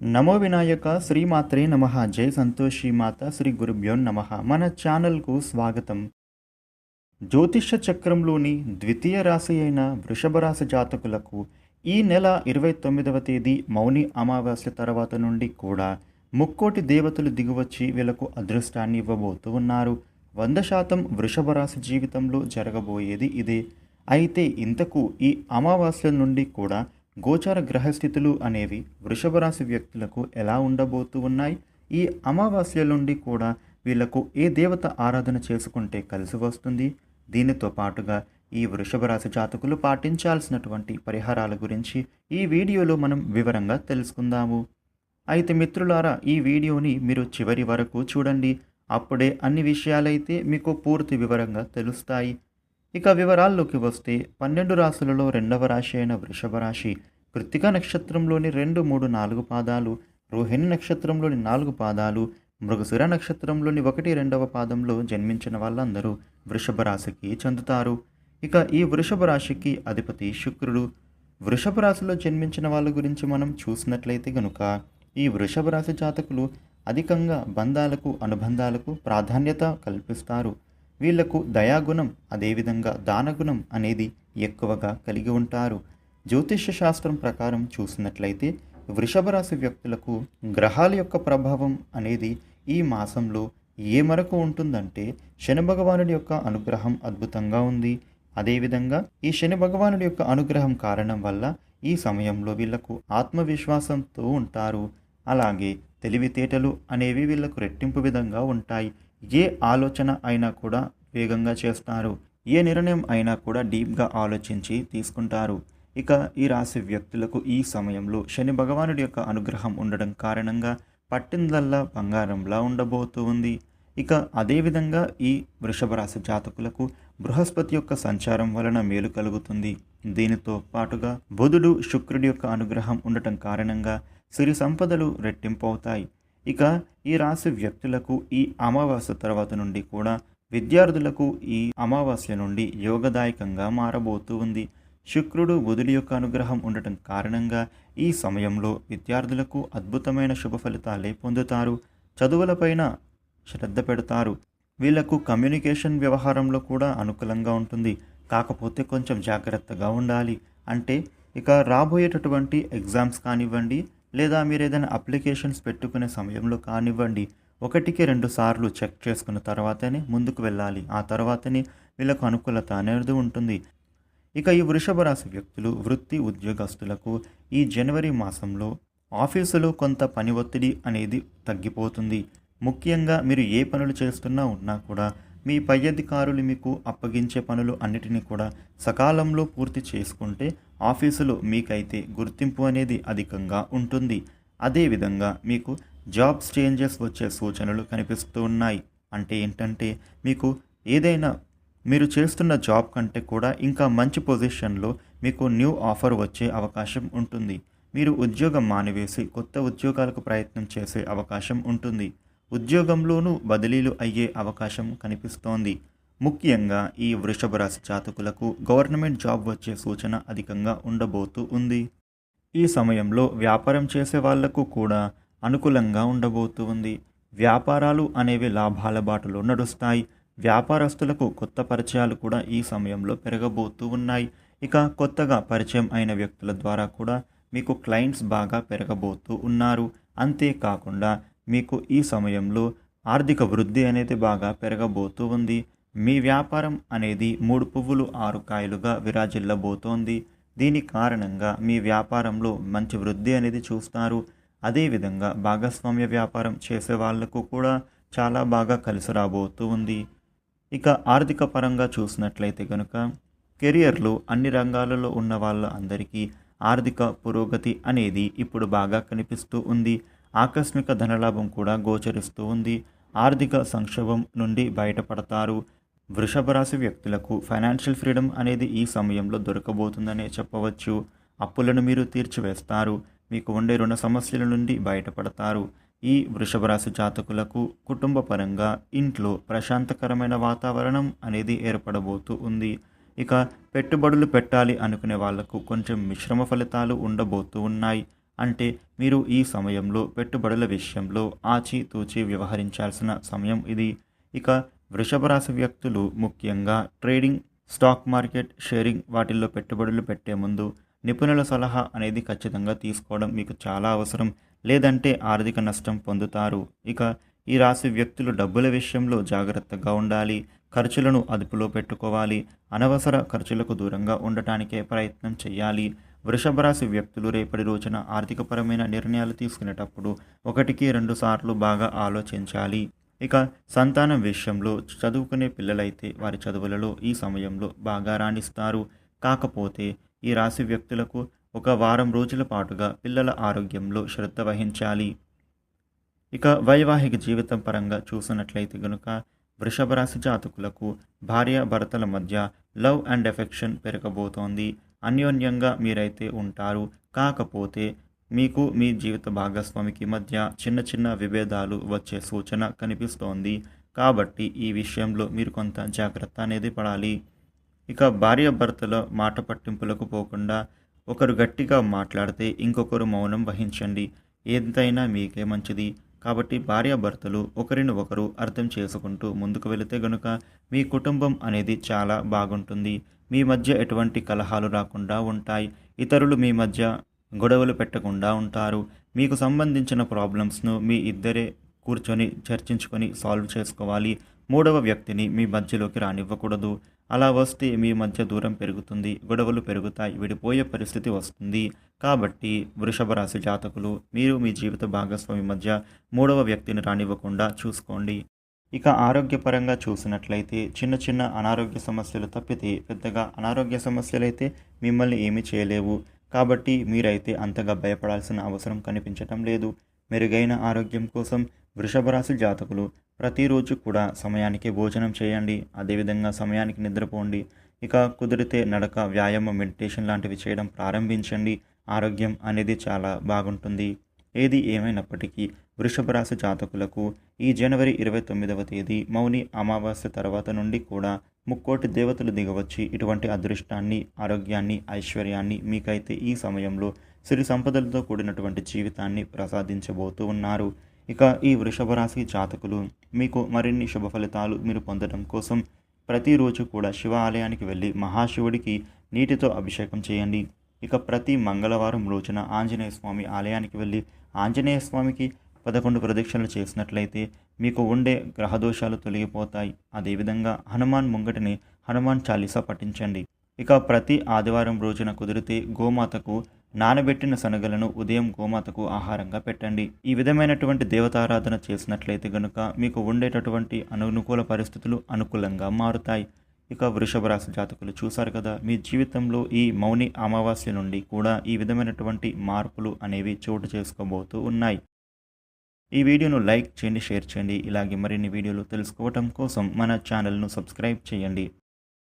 నమో వినాయక శ్రీమాత్రే నమ జై సంతోషి మాత శ్రీ గురుభ్యో నమ. మన ఛానల్కు స్వాగతం. జ్యోతిష చక్రంలోని ద్వితీయ రాశి అయిన వృషభ రాశి జాతకులకు ఈ నెల ఇరవై తొమ్మిదవ తేదీ మౌని అమావాస్య తర్వాత నుండి కూడా ముక్కోటి దేవతలు దిగువచ్చి వీళ్ళకు అదృష్టాన్ని ఇవ్వబోతూ ఉన్నారు. వంద శాతం వృషభ రాశి జీవితంలో జరగబోయేది ఇదే. అయితే ఇంతకు ఈ అమావాస్య నుండి కూడా గోచార గ్రహస్థితులు అనేవి వృషభ రాశి వ్యక్తులకు ఎలా ఉండబోతూ ఉన్నాయి? ఈ అమావాస్య నుండి కూడా వీళ్ళకు ఏ దేవత ఆరాధన చేసుకుంటే కలిసి వస్తుంది? దీనితో పాటుగా ఈ వృషభ రాశి జాతకులు పాటించాల్సినటువంటి పరిహారాల గురించి ఈ వీడియోలో మనం వివరంగా తెలుసుకుందాము. అయితే మిత్రులారా ఈ వీడియోని మీరు చివరి వరకు చూడండి. అప్పుడే అన్ని విషయాలైతే మీకు పూర్తి వివరంగా తెలుస్తాయి. ఇక వివరాల్లోకి వస్తే పన్నెండు రాశులలో రెండవ రాశి అయిన వృషభ రాశి కృత్తిక నక్షత్రంలోని రెండు మూడు నాలుగు పాదాలు రోహిణి నక్షత్రంలోని నాలుగు పాదాలు మృగశిర నక్షత్రంలోని ఒకటి రెండవ పాదంలో జన్మించిన వాళ్ళందరూ వృషభ రాశికి చెందుతారు. ఇక ఈ వృషభ రాశికి అధిపతి శుక్రుడు. వృషభ రాశిలో జన్మించిన వాళ్ళ గురించి మనం చూసినట్లయితే గనుక ఈ వృషభ రాశి జాతకులు అధికంగా బంధాలకు అనుబంధాలకు ప్రాధాన్యత కల్పిస్తారు. వీళ్ళకు దయాగుణం అదేవిధంగా దానగుణం అనేది ఎక్కువగా కలిగి ఉంటారు. జ్యోతిష్య శాస్త్రం ప్రకారం చూసినట్లయితే వృషభ రాశి వ్యక్తులకు గ్రహాల యొక్క ప్రభావం అనేది ఈ మాసంలో ఏ మరకు ఉంటుందంటే శని భగవానుడి యొక్క అనుగ్రహం అద్భుతంగా ఉంది. అదేవిధంగా ఈ శని భగవానుడి యొక్క అనుగ్రహం కారణం వల్ల ఈ సమయంలో వీళ్ళకు ఆత్మవిశ్వాసంతో ఉంటారు. అలాగే తెలివితేటలు అనేవి వీళ్ళకు రెట్టింపు విధంగా ఉంటాయి. ఏ ఆలోచన అయినా కూడా వేగంగా చేస్తారు. ఏ నిర్ణయం అయినా కూడా డీప్గా ఆలోచించి తీసుకుంటారు. ఇక ఈ రాశి వ్యక్తులకు ఈ సమయంలో శని భగవానుడి యొక్క అనుగ్రహం ఉండడం కారణంగా పట్టిందల్లా బంగారంలా ఉండబోతూ ఉంది. ఇక అదేవిధంగా ఈ వృషభ రాశి జాతకులకు బృహస్పతి యొక్క సంచారం వలన మేలు కలుగుతుంది. దీనితో పాటుగా బుధుడు శుక్రుడి యొక్క అనుగ్రహం ఉండటం కారణంగా సిరి సంపదలు రెట్టింపు అవుతాయి ఇక ఈ రాశి వ్యక్తులకు ఈ అమావాస్య తర్వాత నుండి కూడా విద్యార్థులకు ఈ అమావాస్య నుండి యోగదాయకంగా మారబోతూ ఉంది. శుక్రుడు బుధుడి యొక్క అనుగ్రహం ఉండటం కారణంగా ఈ సమయంలో విద్యార్థులకు అద్భుతమైన శుభ ఫలితాలే పొందుతారు. చదువులపైన శ్రద్ధ పెడతారు. వీళ్ళకు కమ్యూనికేషన్ వ్యవహారంలో కూడా అనుకూలంగా ఉంటుంది. కాకపోతే కొంచెం జాగ్రత్తగా ఉండాలి. అంటే ఇక రాబోయేటటువంటి ఎగ్జామ్స్ కానివ్వండి లేదా మీరు ఏదైనా అప్లికేషన్స్ పెట్టుకునే సమయంలో కానివ్వండి ఒకటికి రెండు సార్లు చెక్ చేసుకున్న తర్వాతనే ముందుకు వెళ్ళాలి. ఆ తర్వాతనే వీళ్ళకు అనుకూలత అనేది ఉంటుంది. ఇక ఈ వృషభ రాశి వ్యక్తులు వృత్తి ఉద్యోగస్తులకు ఈ జనవరి మాసంలో ఆఫీసులో కొంత పని ఒత్తిడి అనేది తగ్గిపోతుంది. ముఖ్యంగా మీరు ఏ పనులు చేస్తున్నా ఉన్నా కూడా మీ పై అధికారులు మీకు అప్పగించే పనులు అన్నిటినీ కూడా సకాలంలో పూర్తి చేసుకుంటే ఆఫీసులో మీకైతే గుర్తింపు అనేది అధికంగా ఉంటుంది. అదేవిధంగా మీకు జాబ్స్ చేంజెస్ వచ్చే సూచనలు కనిపిస్తూ ఉన్నాయి. అంటే ఏంటంటే మీకు ఏదైనా మీరు చేస్తున్న జాబ్ కంటే కూడా ఇంకా మంచి పొజిషన్లో మీకు న్యూ ఆఫర్ వచ్చే అవకాశం ఉంటుంది. మీరు ఉద్యోగం మానివేసి కొత్త ఉద్యోగాలకు ప్రయత్నం చేసే అవకాశం ఉంటుంది. ఉద్యోగంలోనూ బదిలీలు అయ్యే అవకాశం కనిపిస్తోంది. ముఖ్యంగా ఈ వృషభ రాశి జాతకులకు గవర్నమెంట్ జాబ్ వచ్చే సూచన అధికంగా ఉండబోతూ ఉంది. ఈ సమయంలో వ్యాపారం చేసే వాళ్ళకు కూడా అనుకూలంగా ఉండబోతూ ఉంది. వ్యాపారాలు అనేవి లాభాల బాటలో నడుస్తాయి. వ్యాపారస్తులకు కొత్త పరిచయాలు కూడా ఈ సమయంలో పెరగబోతూ ఉన్నాయి. ఇక కొత్తగా పరిచయం అయిన వ్యక్తుల ద్వారా కూడా మీకు క్లయింట్స్ బాగా పెరగబోతూ ఉన్నారు. అంతేకాకుండా మీకు ఈ సమయంలో ఆర్థిక వృద్ధి అనేది బాగా పెరగబోతూ ఉంది. మీ వ్యాపారం అనేది మూడు పువ్వులు ఆరు కాయలుగా విరాజిల్లబోతోంది. దీని కారణంగా మీ వ్యాపారంలో మంచి వృద్ధి అనేది చూస్తారు. అదేవిధంగా భాగస్వామ్య వ్యాపారం చేసే వాళ్ళకు కూడా చాలా బాగా కలిసి రాబోతూ ఉంది. ఇక ఆర్థిక పరంగా చూసినట్లయితే కనుక కెరియర్లో అన్ని రంగాలలో ఉన్న వాళ్ళ అందరికీ ఆర్థిక పురోగతి అనేది ఇప్పుడు బాగా కనిపిస్తూ ఉంది. ఆకస్మిక ధనలాభం కూడా గోచరిస్తూ ఉంది. ఆర్థిక సంక్షోభం నుండి బయటపడతారు. వృషభ రాశి వ్యక్తులకు ఫైనాన్షియల్ ఫ్రీడమ్ అనేది ఈ సమయంలో దొరకబోతుందనే చెప్పవచ్చు. అప్పులను మీరు తీర్చివేస్తారు. మీకు ఉండే రుణ సమస్యల నుండి బయటపడతారు. ఈ వృషభ రాశి జాతకులకు కుటుంబ పరంగా ఇంట్లో ప్రశాంతకరమైన వాతావరణం అనేది ఏర్పడబోతూ ఉంది. ఇక పెట్టుబడులు పెట్టాలి అనుకునే వాళ్ళకు కొంచెం మిశ్రమ ఫలితాలు ఉండబోతూ ఉన్నాయి. అంటే మీరు ఈ సమయంలో పెట్టుబడుల విషయంలో ఆచితూచి వ్యవహరించాల్సిన సమయం ఇది. ఇక వృషభ రాశి వ్యక్తులు ముఖ్యంగా ట్రేడింగ్ స్టాక్ మార్కెట్ షేరింగ్ వాటిల్లో పెట్టుబడులు పెట్టే ముందు నిపుణుల సలహా అనేది ఖచ్చితంగా తీసుకోవడం మీకు చాలా అవసరం. లేదంటే ఆర్థిక నష్టం పొందుతారు. ఇక ఈ రాశి వ్యక్తులు డబ్బుల విషయంలో జాగ్రత్తగా ఉండాలి. ఖర్చులను అదుపులో పెట్టుకోవాలి. అనవసర ఖర్చులకు దూరంగా ఉండటానికే ప్రయత్నం చేయాలి. వృషభ రాశి వ్యక్తులు రేపటి రోజున ఆర్థికపరమైన నిర్ణయాలు తీసుకునేటప్పుడు ఒకటికి రెండు సార్లు బాగా ఆలోచించాలి. ఇక సంతానం విషయంలో చదువుకునే పిల్లలైతే వారి చదువులలో ఈ సమయంలో బాగా రాణిస్తారు. కాకపోతే ఈ రాశి వ్యక్తులకు ఒక వారం రోజుల పాటుగా పిల్లల ఆరోగ్యంలో శ్రద్ధ వహించాలి. ఇక వైవాహిక జీవితం పరంగా చూసినట్లయితే గనుక వృషభ రాశి జాతకులకు భార్య భర్తల మధ్య లవ్ అండ్ ఎఫెక్షన్ పెరగబోతోంది. అన్యోన్యంగా మీరైతే ఉంటారు. కాకపోతే మీకు మీ జీవిత భాగస్వామికి మధ్య చిన్న చిన్న విభేదాలు వచ్చే సూచన కనిపిస్తోంది. కాబట్టి ఈ విషయంలో మీరు కొంత జాగ్రత్త అనేది పడాలి. ఇక భార్య భర్తల మాట పట్టింపులకు పోకుండా ఒకరు గట్టిగా మాట్లాడితే ఇంకొకరు మౌనం వహించండి. ఎంతైనా మీకే మంచిది. కాబట్టి భార్యాభర్తలు ఒకరిని ఒకరు అర్థం చేసుకుంటూ ముందుకు వెళితే గనుక మీ కుటుంబం అనేది చాలా బాగుంటుంది. మీ మధ్య ఎటువంటి కలహాలు రాకుండా ఉంటాయి. ఇతరులు మీ మధ్య గొడవలు పెట్టకుండా ఉంటారు. మీకు సంబంధించిన ప్రాబ్లమ్స్ను మీ ఇద్దరే కూర్చొని చర్చించుకొని సాల్వ్ చేసుకోవాలి. మూడవ వ్యక్తిని మీ మధ్యలోకి రానివ్వకూడదు. అలా వస్తే మీ మధ్య దూరం పెరుగుతుంది గొడవలు పెరుగుతాయి విడిపోయే పరిస్థితి వస్తుంది. కాబట్టి వృషభ రాశి జాతకులు మీరు మీ జీవిత భాగస్వామి మధ్య మూడవ వ్యక్తిని రానివ్వకుండా చూసుకోండి. ఇక ఆరోగ్యపరంగా చూసినట్లయితే చిన్న చిన్న అనారోగ్య సమస్యలు తప్పితే పెద్దగా అనారోగ్య సమస్యలైతే మిమ్మల్ని ఏమీ చేయలేవు. కాబట్టి మీరైతే అంతగా భయపడాల్సిన అవసరం కనిపించటం లేదు. మెరుగైన ఆరోగ్యం కోసం వృషభ రాశి జాతకులు ప్రతిరోజు కూడా సమయానికి భోజనం చేయండి. అదేవిధంగా సమయానికి నిద్రపోండి. ఇక కుదిరితే నడక వ్యాయామం మెడిటేషన్ లాంటివి చేయడం ప్రారంభించండి. ఆరోగ్యం అనేది చాలా బాగుంటుంది. ఏది ఏమైనప్పటికీ వృషభ రాశి జాతకులకు ఈ జనవరి ఇరవై తొమ్మిదవ తేదీ మౌని అమావాస్య తర్వాత నుండి కూడా ముక్కోటి దేవతలు దిగవచ్చి ఇటువంటి అదృష్టాన్ని ఆరోగ్యాన్ని ఐశ్వర్యాన్ని మీకైతే ఈ సమయంలో సిరి సంపదలతో కూడినటువంటి జీవితాన్ని ప్రసాదించబోతూ ఉన్నారు. ఇక ఈ వృషభ రాశి జాతకులు మీకు మరిన్ని శుభ ఫలితాలు మీరు పొందడం కోసం ప్రతిరోజు కూడా శివ ఆలయానికి వెళ్ళి మహాశివుడికి నీటితో అభిషేకం చేయండి. ఇక ప్రతి మంగళవారం రోజున ఆంజనేయ స్వామి ఆలయానికి వెళ్ళి ఆంజనేయ స్వామికి పదకొండు ప్రదక్షిణలు చేసినట్లయితే మీకు ఉండే గ్రహదోషాలు తొలగిపోతాయి. అదేవిధంగా హనుమాన్ ముంగటిని హనుమాన్ చాలీసా పఠించండి. ఇక ప్రతి ఆదివారం రోజున కుదిరితే గోమాతకు నానబెట్టిన శనగలను ఉదయం గోమాతకు ఆహారంగా పెట్టండి. ఈ విధమైనటువంటి దేవతారాధన చేసినట్లయితే గనుక మీకు ఉండేటటువంటి అనుకూల పరిస్థితులు అనుకూలంగా మారుతాయి. ఇక వృషభ రాశి జాతకులు చూశారు కదా మీ జీవితంలో ఈ మౌని అమావాస్య నుండి కూడా ఈ విధమైనటువంటి మార్పులు అనేవి చోటు చేసుకోబోతూ ఉన్నాయి. ఈ వీడియోను లైక్ చేయండి షేర్ చేయండి. ఇలాగే మరిన్ని వీడియోలు తెలుసుకోవటం కోసం మన ఛానల్ను సబ్స్క్రైబ్ చేయండి.